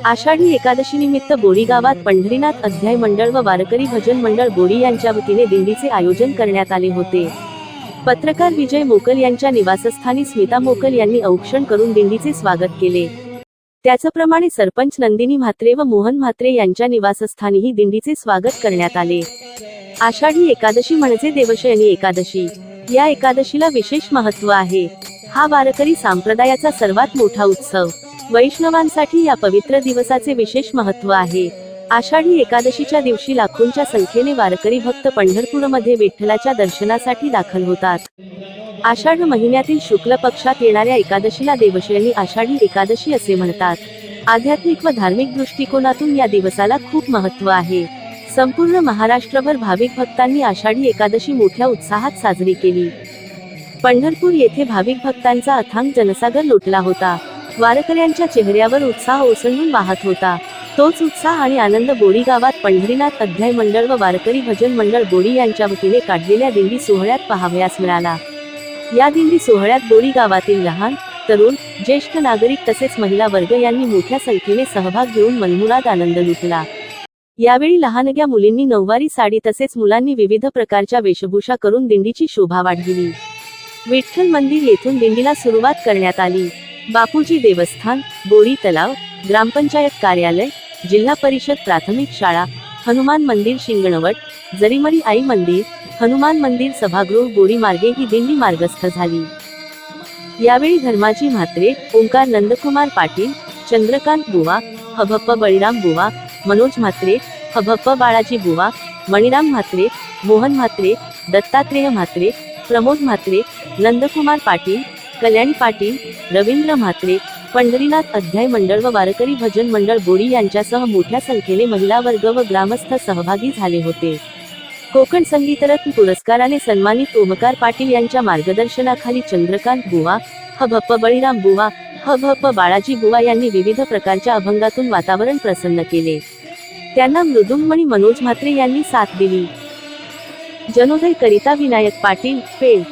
आषाढी एकादशी निमित्त बोरी गावात पंढरीनाथ अध्याय मंडळ व वारकरी भजन मंडळ बोरी यांच्या वतीने दिंडीचे आयोजन करण्यात आले होते. पत्रकार विजय मोकल यांच्या निवासस्थानी स्मिता मोकल यांनी औक्षण करून दिंडीचे स्वागत केले. त्याचप्रमाणे सरपंच नंदिनी म्हात्रे व मोहन म्हात्रे यांच्या निवासस्थानीही दिंडीचे स्वागत करण्यात आले. आषाढी एकादशी म्हणजे देवशयनी एकादशी. या एकादशीला विशेष महत्त्व आहे. हा वारकरी संप्रदायाचा सर्वात मोठा उत्सव. वैष्णवांसाठी या पवित्र दिवसाचे विशेष महत्त्व आहे. आषाढी एकादशीच्या दिवशी लाखोंच्या संख्येने वारकरी भक्त पंढरपूरमध्ये विठ्ठलाच्या दर्शनासाठी दाखल होतात. आषाढ महिन्यातील शुक्ल पक्षात येणाऱ्या एकादशीला देवशयनी आषाढी एकादशी असे म्हणतात. आध्यात्मिक व धार्मिक दृष्टिकोनातून या दिवसाला खूप महत्त्व आहे. संपूर्ण महाराष्ट्रभर भाविक भक्तांनी आषाढी एकादशी मोठ्या उत्साहात साजरी केली. पंढरपूर येथे भाविक भक्तांचा अथांग जनसागर लोटला होता. वारकऱ्यांच्या चेहऱ्यावर उत्साह ओसंडून वाहत होता. तोच उत्साह आणि आनंद बोडी गावात पंढरीनाथ अध्याय मंडळ व वारकरी भजन मंडळ बोडी यांच्या वतीने काढलेल्या दिंडी सोहळ्यात पाहावयास मिळाला. या दिंडी सोहळ्यात बोडी गावातील लहान तरुण ज्येष्ठ नागरिक तसेच महिला वर्ग यांनी मोठ्या संख्येने सहभाग घेऊन मनमुराद आनंद लुटला. यावेळी लहानग्या मुलींनी नऊवारी साडी तसेच मुलांनी विविध प्रकारच्या वेशभूषा करून दिंडीची शोभा वाढविली. विठ्ठल मंदिर येथून दिंडीला सुरुवात करण्यात आली. बापूजी देवस्थान बोरी तलाव ग्रामपंचायत कार्यालय जिल्हा परिषद प्राथमिक शाळा हनुमान मंदिर शिंगणवट जरीमरी आई मंदिर हनुमान मंदिर सभागृह बोरी मार्गे ही दिंडी मार्गस्थ झाली. यावेळी धर्माजी म्हात्रे ओंकार नंदकुमार पाटील चंद्रकांत बुवा हभप्प बळीराम बुवा मनोज म्हात्रे हभप्प बाळाजी बुवा मणिराम म्हात्रे मोहन म्हात्रे दत्तात्रेय म्हात्रे प्रमोद म्हात्रे नंदकुमार पाटील कल्याणी पाटील रवींद्र म्हात्रे पंढरीनाथ अध्याय मंडळ व वारकरी भजन मंडळ बोरी यांच्यासह मोठ्या संख्येने महिला वर्ग व ग्रामस्थ सहभागी झाले होते. कोकण संगीतरत्न पुरस्काराने सन्मानित ओमकार पाटील यांच्या मार्गदर्शनाखाली चंद्रकांत बुवा ह भप्प बळीराम बुवा ह भप्प बाळाजी बुवा यांनी विविध प्रकारच्या अभंगातून वातावरण प्रसन्न केले. त्यांना मृदुंगमणी मनोज म्हात्रे यांनी साथ दिली. जनोदय करिता विनायक पाटील पेड